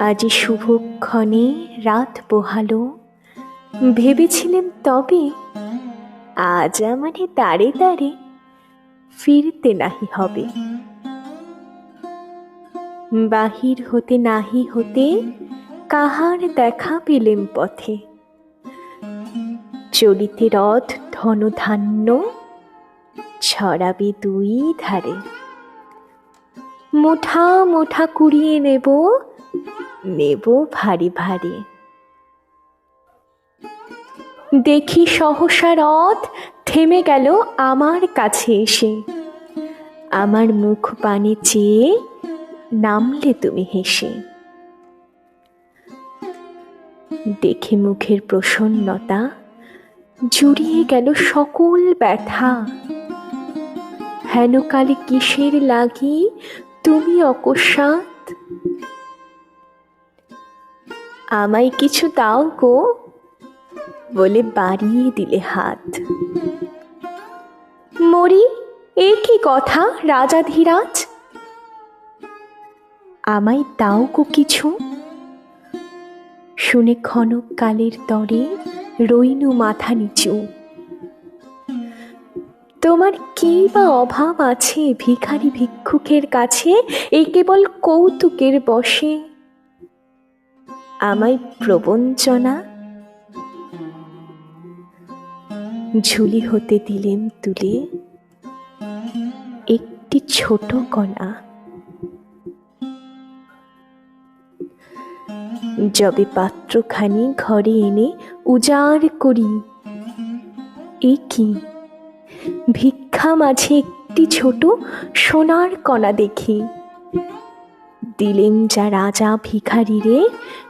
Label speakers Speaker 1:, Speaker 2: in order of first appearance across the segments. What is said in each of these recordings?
Speaker 1: আজ শুভক্ষণে রাত পোহালো। ভেবেছিলেন তবে আজ আমারে তারে তারে ফিরতে নাহি হবে। বাহির হতে নাহি হতে কাহার দেখা পেলেম পথে। চলিতে রথ ধনধান্য ছড়াবে দুই ধারে। মুঠা মুঠা কুড়িয়ে নেব নেব ভারী ভারী। দেখি সহসা রথ থেমে গেল আমার কাছে এসে। আমার মুখ পানে চেয়ে নামলে তুমি হেসে। দেখে মুখের প্রসন্নতা জুড়িয়ে গেল সকল ব্যথা। হেন কালে কিসের লাগি তুমি অকস্মাৎ আমায় কিছু দাও গো, বলে বাড়িয়ে দিলে হাত। মরি, এ কি কথা, রাজা ধীরাজ? আমায় দাও গো কিছু। শুনে ক্ষণক কালের তরে রইনু মাথা নিচু। তোমার কি বা অভাব আছে ভিখারি ভিক্ষুকের কাছে? এই কেবল কৌতুকের বসে আমায় প্রবঞ্চনা। ঝুলি হতে দিলেন তুলে। একটি ছোট কণা। যবে পাত্রখানি ঘরে এনে উজাড় করি। এ কি? ভিক্ষা মাঝে একটি ছোট সোনার কণা দেখি। দিলেন যা রাজা ভিখারি রে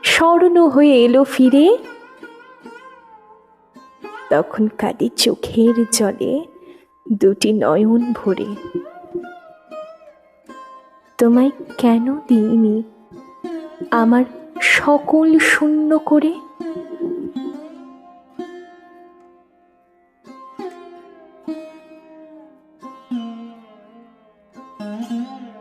Speaker 1: স্মরণ হয়ে এলো ফিরে। তখন কাঁদি চোখের জলে দুটি নয়ন ভরে। তোমায় কেন দিইনি? আমার সকল শূন্য করে। Mm-hmm.